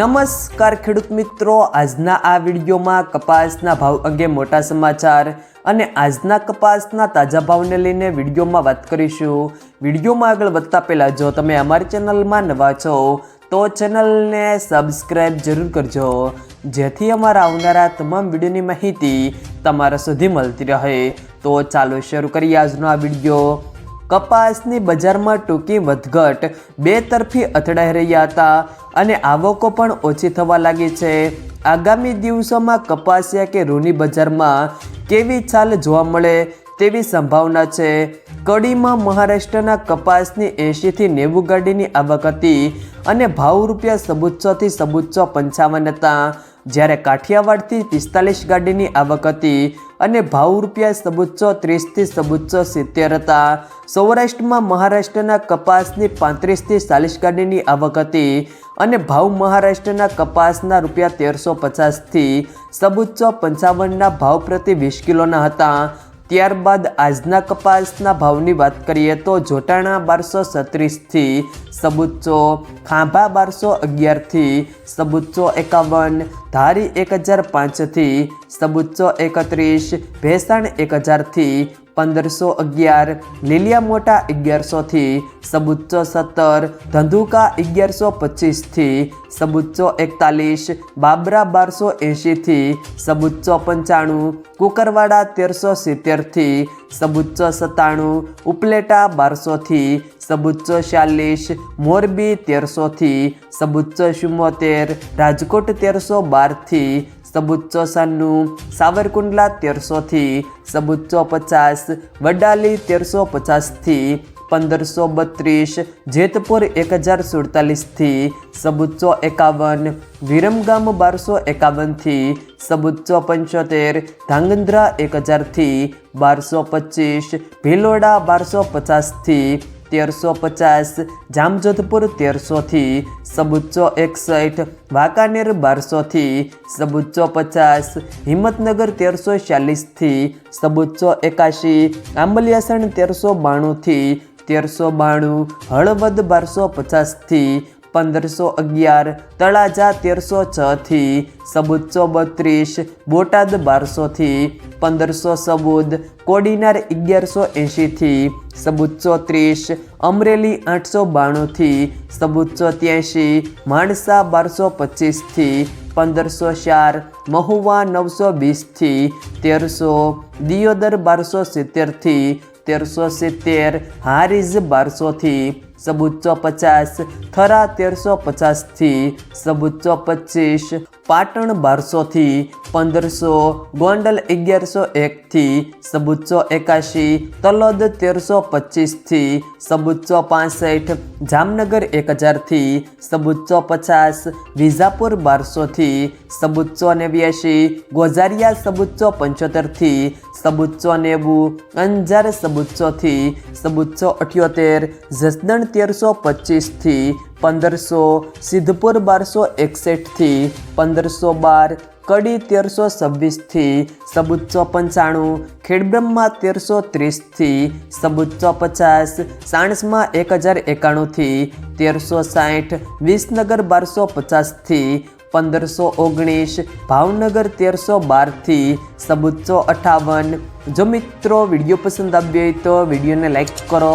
નમસ્કાર ખેડૂત મિત્રો. આજના આ વિડીયોમાં કપાસના ભાવ અંગે મોટા સમાચાર અને આજના કપાસના તાજા ભાવને લઈને વિડીયોમાં વાત કરીશું. વિડીયોમાં આગળ વધતા પહેલાં જો તમે અમારી ચેનલમાં નવા છો, તો ચેનલને સબસ્ક્રાઈબ જરૂર કરજો. જેથી અમારા આવનારા તમામ વિડીયોની માહિતી તમારા સુધી મળતી રહે. તો ચાલો શરૂ કરીએ આજનો આ વીડિયો. કપાસની બજારમાં ટૂંકી વધઘટ બે તરફી અથડાઈ રહ્યા હતા. અને આવકો પણ ઓછી થવા લાગી છે. આગામી દિવસોમાં કપાસિયા કે રૂની બજારમાં કેવી ચાલ જોવા મળે તેવી સંભાવના છે. કડીમાં મહારાષ્ટ્રના કપાસની એંશીથી નેવું ગાડીની આવક હતી અને ભાવ રૂપિયા સબુચ્ચોથી સબુચ્ચો પંચાવન હતા. જ્યારે કાઠિયાવાડથી પિસ્તાલીસ ગાડીની આવક હતી અને ભાવ રૂપિયા સબુચ્ચો ત્રીસથી સબુચ્ચો સિત્તેર હતા. સૌરાષ્ટ્રમાં મહારાષ્ટ્રના કપાસની પાંત્રીસથી ચાલીસ ગાડીની આવક હતી અને ભાવ મહારાષ્ટ્રના કપાસના રૂપિયા તેરસો પચાસથી સબુચ્ચો પંચાવનના ભાવ પ્રતિ વીસ કિલોના હતા. ત્યારબાદ આજના કપાસના ભાવની વાત કરીએ તો જોટાણા બારસો સત્રીસથી સબુચ્ચો ખાંભા બારસો અગિયારથી સબુચ્ચો એકાવન, ધારી એક હજાર પાંચથી સબુચ્ચો એકત્રીસ, ભેસાણ એક હજારથી પંદરસો અગિયાર લીલિયા મોટા અગિયારસોથી સબુચ્ચો સત્તર, ધંધુકા અગિયારસો પચીસથી સબુચ્ચો એકતાલીસ, બાબરા બારસો એંશીથી સબુચ્ચો પંચાણું, કુકરવાડા તેરસો સિત્તેરથી સબુચ્ચો સત્તાણું, ઉપલેટા બારસોથી સબુચ્ચો ચાલીસ મોરબી તેરસોથી સબુચ્ચો ચુમ્મોતેર, રાજકોટ તેરસો બારથી સબુચ્ચો સન્નું સાવરકુંડલા તેરસોથી સબુચ્ચો પચાસ વડાલી તેરસો પચાસથી પંદરસો બત્રીસ જેતપુર એક હજાર સુડતાલીસથી સબુચ્ચો એકાવન વિરમગામ બારસો એકાવનથી સબુચ્ચો પંચોતેર ધાંગધ્રા એક હજારથી બારસો પચીસ ભીલોડા બારસો પચાસથી તેરસો પચાસ, જામજોધપુર તેરસોથી સબુચ્ચો એકસઠ, વાંકાનેર બારસોથી સબુચ્ચો પચાસ, હિંમતનગર તેરસો ચાલીસથી સબુચ્ચો એકાશી, આંબલિયાસણ તેરસો બાણુંથી, તેરસો બાણું, હળવદ બારસો પચાસથી પંદરસો અગિયાર, તળાજા તેરસો છથી સબુચ્ચો બત્રીસ, બોટાદ બારસોથી પંદરસો સબુદ, કોડીનાર અગિયારસો એંશીથી સબુચ્ચો ત્રીસ, અમરેલી આઠસો બાણુંથી સબુચ્ચો ત્યાંશી, માણસા બારસો પચીસથી પંદરસો ચાર, મહુવા નવસો વીસથી તેરસો, દિયોદર બારસો સિત્તેરથી તેરસો સિત્તેર હારીઝ બારસોથી સબુચ્ચો પચાસ, થરા તેરસો પચાસથી સબુચ્ચો પચીસ, પાટણ બારસોથી પંદરસો, ગોંડલ અગિયારસો એકથી સબુચ્ચો એકાશી, તલોદ તેરસો પચીસથી સબુચ્ચો પાસઠ, જામનગર એક હજારથી સબુચ્ચો પચાસ, વિજાપુર બારસોથી સબુચ્ચો નેવ્યાશી, ગોઝારિયા સબુચ્ચો પંચોતેરથી સબુચ્ચો નેવું, અંજાર સબુચ્ચોથી સબુચ્ચો અઠ્યોતેર, જસદણ તેરસો પચીસથી પંદરસો, સિદ્ધપુર બારસો એકસઠથી પંદરસો બાર, કડી તેરસો છવ્વીસથી સબુચ્ચો પંચાણું, ખેડબ્રહ્મા તેરસો ત્રીસથી સબુચ્ચો પચાસ, સાણસમાં એક હજાર એકાણુંથી તેરસો સાઠ, વિસનગર બારસો પચાસથી પંદરસો ઓગણીસ, ભાવનગર તેરસો બારથી સબુચ્ચો અઠાવન. જો મિત્રો વીડિયો પસંદ આવ્યો હોય તો વિડીયોને લાઈક કરો